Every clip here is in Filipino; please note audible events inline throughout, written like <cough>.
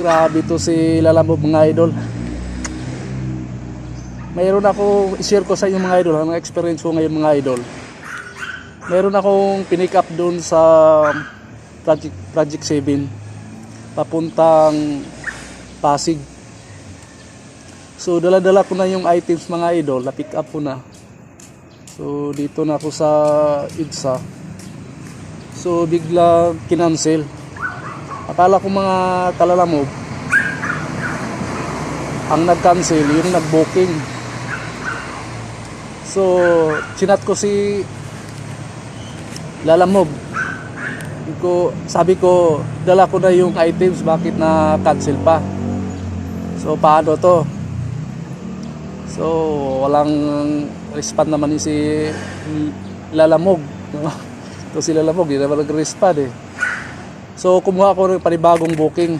Grabe to si Lalamove mga idol. Mayroon ako, i-share ko sa inyo mga idol, ang experience ko ngayon mga idol. Meron akong pinick up doon sa Project, Project 7 papuntang Pasig. So dala-dala ko na yung items mga idol, na pick up ko na. So dito na ako sa IDSA. So bigla kinancel. Akala ko mga kalalamog ang nag-cancel, yung nag-booking. So, chinat ko si Lalamog. Sabi ko, sabi ko, dala ko na yung items, bakit na cancel pa? So, paano to? So, walang respond naman yung si Lalamog. <laughs> No? Ito si Lalamog, hindi naman nag-respond eh. So, kumuha ako ng panibagong booking.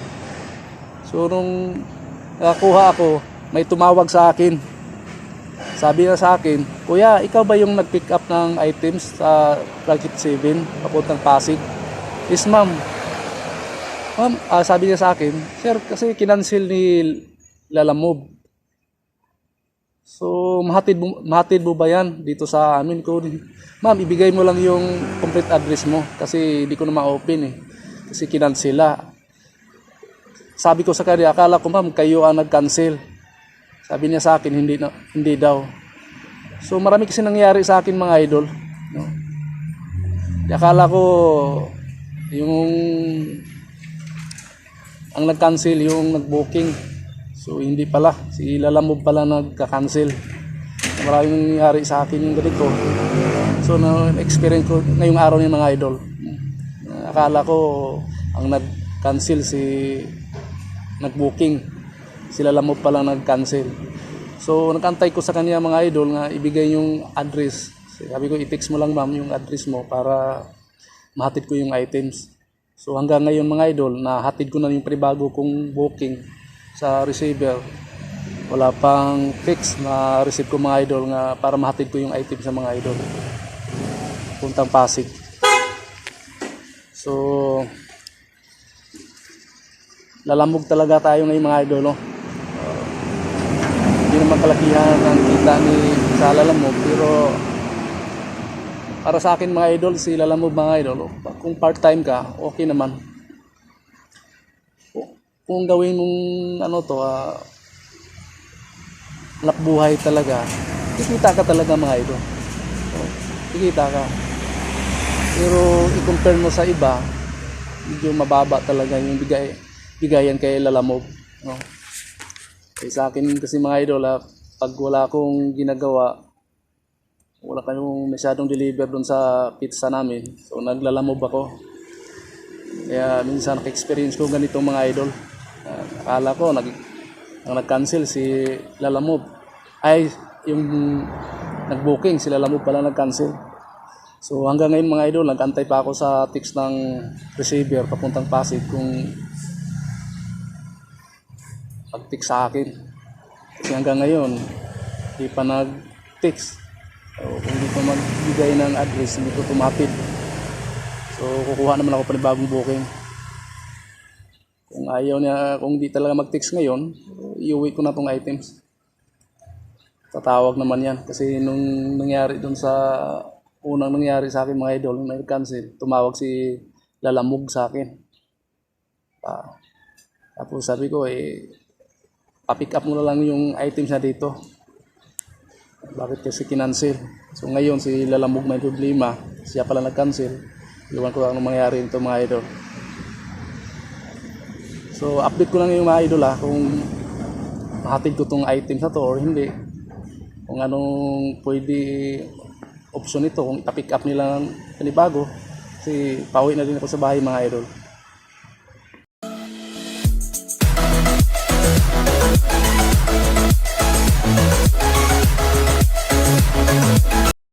So, nung nakakuha ako, may tumawag sa akin. Sabi na sa akin, Kuya, ikaw ba yung nag-pick up ng items sa Project 7 papuntang Pasig? Yes, ma'am. Ma'am, ah, sabi niya sa akin, Sir, kasi kinancel ni Lalamove. So, mahatid mo, mahatid mo ba yan dito sa amin ko? Ma'am, ibigay mo lang yung complete address mo kasi hindi ko na ma-open eh. Kasi kinansela. Sabi ko sa kanya, akala ko ma'am, kayo ang nag-cancel. Sabi niya sa akin, hindi, hindi daw. So marami kasi nangyari sa akin mga idol. No? Akala ko, yung ang nag-cancel, yung nag-booking. So hindi pala, si Lalamove pala nagka-cancel. Maraming nangyari sa akin yung ganito. So na-experience ko ngayong araw ng mga idol. Akala ko ang nag-cancel si nag-booking. Sila lang mo pala nag-cancel. So, nakantay ko sa kanya mga idol nga ibigay yung address. Sabi ko, i-text mo lang ma'am yung address mo para mahatid ko yung items. So, hanggang ngayon mga idol, nahatid ko na yung panibago kong booking sa receiver. Wala pang fix na receive ko mga idol nga para mahatid ko yung item sa mga idol. Puntang Pasig. So, lalamog talaga tayo ngayon mga idol. No? Uh, hindi naman kalakihan ang kita ni sa lalamog pero para sa akin mga idol, si lalamog mga idol, oh, kung part-time ka, okay naman. Kung- gawin mong ano to, ah, anak buhay talaga, kikita ka talaga mga idol. Kikita ka. Pero i-compare mo sa iba, medyo mababa talaga yung bigay bigayan kay Lalamog. No? Eh, sa akin kasi mga idol, ah, pag wala akong ginagawa, wala kayong masyadong deliver doon sa pizza namin. So naglalamob ako. Kaya minsan naka-experience ko ganitong mga idol. Ah, akala ko nag ang nag-cancel si Lalamob. Ay, yung nag-booking si Lalamob pala nag-cancel. So hanggang ngayon mga idol, nag-antay pa ako sa text ng receiver papuntang Pasig kung pag-text sa akin. Kasi hanggang ngayon, hindi pa nag-text. So, kung hindi pa magbigay ng address, hindi ko tumatid. So kukuha naman ako pa ng booking. Kung ayaw niya, kung hindi talaga mag-text ngayon, iuwi ko na tong items. Tatawag naman yan. Kasi nung nangyari dun sa unang nangyari sa akin mga idol, nung nag-cancel, tumawag si Lalamog sa akin. Ah, tapos sabi ko, eh, papick up mo na lang yung items na dito. Bakit kasi kinancel? So ngayon si Lalamog may problema, siya pala nag-cancel. Iwan ko anong mangyari nito mga idol. So update ko lang yung mga idol ha, kung mahatid ko tong items na to or hindi. Kung anong pwede option nito, kung ipa-pick up nila ng panibago. Kasi pauwi na din ako sa bahay mga idol.